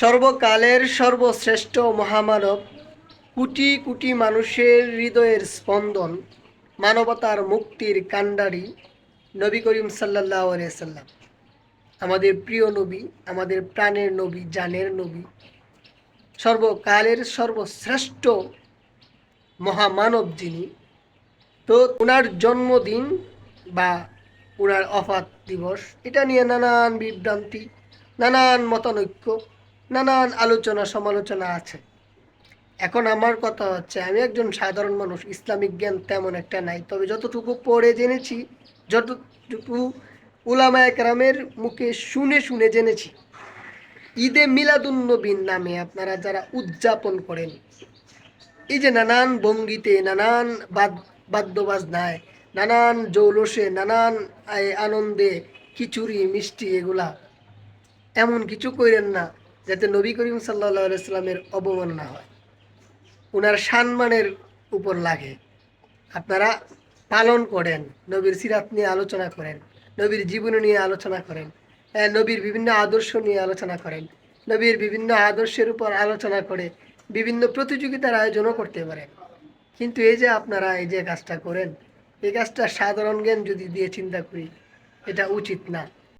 সর্বকালের সর্বশ্রেষ্ঠ মহামানব, কোটি কোটি মানুষের হৃদয়ের স্পন্দন, মানবতার মুক্তির কাণ্ডারি নবী করিম সাল্লাহ সাল্লাম। আমাদের প্রিয় নবী, আমাদের প্রাণের নবী, জানের নবী, সর্বকালের সর্বশ্রেষ্ঠ মহামানব যিনি, তো ওনার জন্মদিন বা ওনার অফাত দিবস, এটা নিয়ে নানান বিভ্রান্তি, নানান মতানৈক্য নানান আলোচনা সমালোচনা আছে। এখন আমার কথা হচ্ছে, আমি একজন সাধারণ মানুষ, ইসলামিক জ্ঞান তেমন একটা নাই। তবে যতটুকু পড়ে জেনেছি, যতটুকু উলামা একরামের মুখে শুনে শুনে জেনেছি, ঈদে মিলাদুন্নবীন নামে আপনারা যারা উদযাপন করেন, এই যে নানান ভঙ্গিতে, নানান বাদ, বাদ্যবাজনায়, নানান জৌলসে, নানান আনন্দে, খিচুড়ি, মিষ্টি, এগুলা, এমন কিছু করেন না। যাতে নবী করিম সাল্লাহ সাল্লামের অবমাননা হয়। ওনার সম্মানের উপর লাগে। আপনারা পালন করেন, নবীর সিরাত নিয়ে আলোচনা করেন, নবীর জীবনী নিয়ে আলোচনা করেন নবীর বিভিন্ন আদর্শ নিয়ে আলোচনা করেন, নবীর বিভিন্ন আদর্শের উপর আলোচনা করে বিভিন্ন প্রতিযোগিতার আয়োজনও করতে পারেন। কিন্তু এই যে আপনারা এই যে কাজটা করেন, এই কাজটা সাধারণ জ্ঞান যদি দিয়ে চিন্তা করি, এটা উচিত না।